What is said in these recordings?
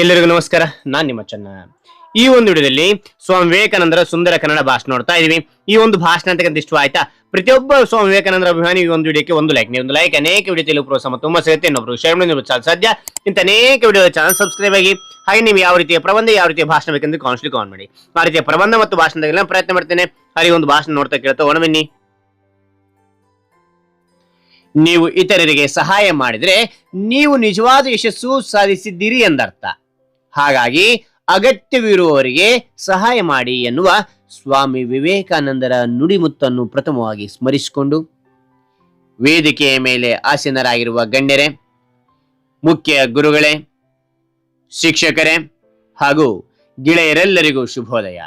ಎಲ್ಲರಿಗೂ ನಮಸ್ಕಾರ. ನಾನ್ ನಿಮ್ಮ ಚನ್ನ. ಈ ಒಂದು ವಿಡಿಯೋದಲ್ಲಿ ಸ್ವಾಮಿ ವಿವೇಕಾನಂದರ ಸುಂದರ ಕನ್ನಡ ಭಾಷಣ ನೋಡ್ತಾ ಇದೀವಿ. ಈ ಒಂದು ಭಾಷಣ ಅಂತಕ್ಕಂಥ ಇಷ್ಟ ಆಯ್ತಾ? ಪ್ರತಿಯೊಬ್ಬ ಸ್ವಾಮಿ ವಿವೇಕಾನಂದರ ಅಭಿಮಾನಿಗೆ ಒಂದು ವಿಡಿಯೋಕ್ಕೆ ಒಂದು ಲೈಕ್ ನೀವು ಒಂದು ಲೈಕ್ ಅನೇಕ ವಿಡಿಯೋ ತೆಲುಗು ಪ್ರೋತ್ಸಾಹ ತುಂಬಾ ಸಿಗುತ್ತೆ. ಇನ್ನೊಬ್ರು ಶೇರ್ ಮಾಡಿ ಚಾಲ್ ಸಾಧ್ಯ. ಇಂತ ಅನೇಕ ವಿಡಿಯೋ ಚಾನಲ್ ಸಬ್ಸ್ಕ್ರೈಬ್ ಆಗಿ, ಹಾಗೆ ನೀವು ಯಾವ ರೀತಿಯ ಪ್ರಬಂಧ, ಯಾವ ರೀತಿಯ ಭಾಷಣ ಬೇಕೆಂದು ಕಾನ್ಸ್ಲಿ ಕಾನ್ ಮಾಡಿ. ಆ ರೀತಿಯ ಪ್ರಬಂಧ ಮತ್ತು ಭಾಷಣದಾಗೆಲ್ಲ ಪ್ರಯತ್ನ ಮಾಡ್ತೇನೆ. ಹಾಗೆ ಒಂದು ಭಾಷಣ ನೋಡ್ತಾ ಕೇಳ್ತಾ ಒಣಬನ್ನಿ ನೀವು ಇತರರಿಗೆ ಸಹಾಯ ಮಾಡಿದ್ರೆ ನೀವು ನಿಜವಾದ ಯಶಸ್ಸು ಸಾಧಿಸಿದ್ದೀರಿ ಎಂದರ್ಥ. ಹಾಗಾಗಿ ಅಗತ್ಯವಿರುವವರಿಗೆ ಸಹಾಯ ಮಾಡಿ ಎನ್ನುವ ಸ್ವಾಮಿ ವಿವೇಕಾನಂದರ ನುಡಿಮುತ್ತನ್ನು ಪ್ರಥಮವಾಗಿ ಸ್ಮರಿಸಿಕೊಂಡು ವೇದಿಕೆಯ ಮೇಲೆ ಆಸೀನರಾಗಿರುವ ಗಣ್ಯರೇ, ಮುಖ್ಯ ಗುರುಗಳೇ, ಶಿಕ್ಷಕರೇ ಹಾಗೂ ಗೆಳೆಯರೆಲ್ಲರಿಗೂ ಶುಭೋದಯ.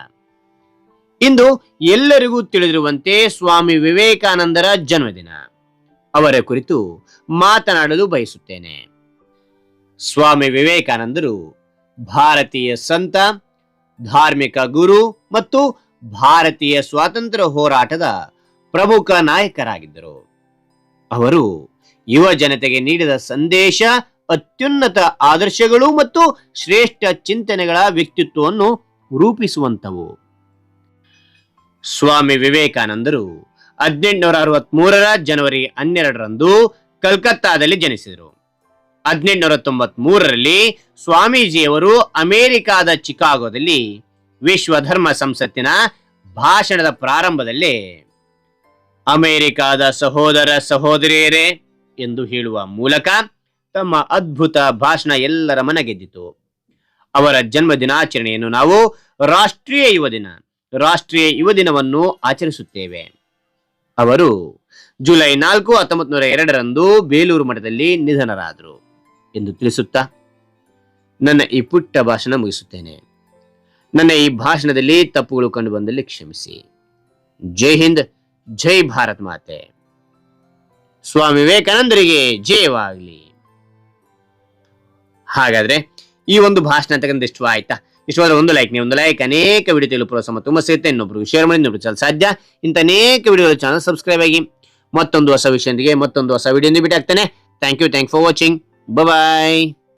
ಇಂದು ಎಲ್ಲರಿಗೂ ತಿಳಿದಿರುವಂತೆ ಸ್ವಾಮಿ ವಿವೇಕಾನಂದರ ಜನ್ಮದಿನ. ಅವರ ಕುರಿತು ಮಾತನಾಡಲು ಬಯಸುತ್ತೇನೆ. ಸ್ವಾಮಿ ವಿವೇಕಾನಂದರು ಭಾರತೀಯ ಸಂತ, ಧಾರ್ಮಿಕ ಗುರು ಮತ್ತು ಭಾರತೀಯ ಸ್ವಾತಂತ್ರ್ಯ ಹೋರಾಟದ ಪ್ರಮುಖ ನಾಯಕರಾಗಿದ್ದರು. ಅವರು ಯುವ ಜನತೆಗೆ ನೀಡಿದ ಸಂದೇಶ, ಅತ್ಯುನ್ನತ ಆದರ್ಶಗಳು ಮತ್ತು ಶ್ರೇಷ್ಠ ಚಿಂತನೆಗಳ ವ್ಯಕ್ತಿತ್ವವನ್ನು ರೂಪಿಸುವಂತವು. ಸ್ವಾಮಿ ವಿವೇಕಾನಂದರು ಹದಿನೆಂಟುನೂರ ಅರವತ್ತ್ ಮೂರರ ಜನವರಿ ಹನ್ನೆರಡರಂದು ಕಲ್ಕತ್ತಾದಲ್ಲಿ ಜನಿಸಿದರು. ಹದಿನೆಂಟುನೂರ ತೊಂಬತ್ ಮೂರರಲ್ಲಿ ಸ್ವಾಮೀಜಿಯವರು ಅಮೆರಿಕಾದ ಚಿಕಾಗೋದಲ್ಲಿ ವಿಶ್ವ ಧರ್ಮ ಸಂಸತ್ತಿನ ಭಾಷಣದ ಪ್ರಾರಂಭದಲ್ಲಿ ಅಮೆರಿಕಾದ ಸಹೋದರ ಸಹೋದರಿಯರೇ ಎಂದು ಹೇಳುವ ಮೂಲಕ ತಮ್ಮ ಅದ್ಭುತ ಭಾಷಣ ಎಲ್ಲರ ಮನ ಗೆದ್ದಿತು ಅವರ ಜನ್ಮ ದಿನಾಚರಣೆಯನ್ನು ನಾವು ರಾಷ್ಟ್ರೀಯ ಯುವ ದಿನ, ರಾಷ್ಟ್ರೀಯ ಯುವ ದಿನವನ್ನು ಆಚರಿಸುತ್ತೇವೆ. ಅವರು ಜುಲೈ ನಾಲ್ಕು ಹತ್ತೊಂಬತ್ತು ನೂರ ಎರಡರಂದು ಬೇಲೂರು ಮಠದಲ್ಲಿ ನಿಧನರಾದರು. ಎಂದು ತಿಳಿಸುತ್ತಾ, ನನ್ನ ಈ ಪುಟ್ಟ ಭಾಷಣ ಮುಗಿಸುತ್ತೇನೆ. ನನ್ನ ಈ ಭಾಷಣದಲ್ಲಿ ತಪ್ಪುಗಳು ಕಂಡು ಬಂದಲ್ಲಿ ಕ್ಷಮಿಸಿ. ಜೈ ಹಿಂದ್, ಜೈ ಭಾರತ್ ಮಾತೆ. ಸ್ವಾಮಿ ವಿವೇಕಾನಂದರಿಗೆ ಜಯವಾಗಲಿ. ಹಾಗಾದ್ರೆ ಈ ಒಂದು ಭಾಷಣ ಅಂತಕ್ಕಂಥ ಇಷ್ಟ ಆಯ್ತಾ? ಇಷ್ಟವಾದ ಒಂದು ಲೈಕ್ ನೀವು ಒಂದು ಲೈಕ್ ಅನೇಕ ವಿಡಿಯೋ ತಿಳಿಪುರ ಪ್ರೋತ್ಸಾಹ ತುಂಬ ಸಿಗುತ್ತೆ. ಇನ್ನೊಬ್ರು ಶೇರ್ ಮಾಡಿ, ಇನ್ನೊಬ್ರು ಚಲ ಸಾಧ್ಯ. ಇಂಥ ಅನೇಕ ವಿಡಿಯೋ ಚಾನಲ್ ಸಬ್ಸ್ಕ್ರೈಬ್ ಆಗಿ ಮತ್ತೊಂದು ಹೊಸ ವಿಷಯದೊಂದಿಗೆ ಮತ್ತೊಂದು ಹೊಸ ವಿಡಿಯೋ ಭೇಟಿ ಆಗ್ತಾನೆ thank you thank for watching Bye-bye!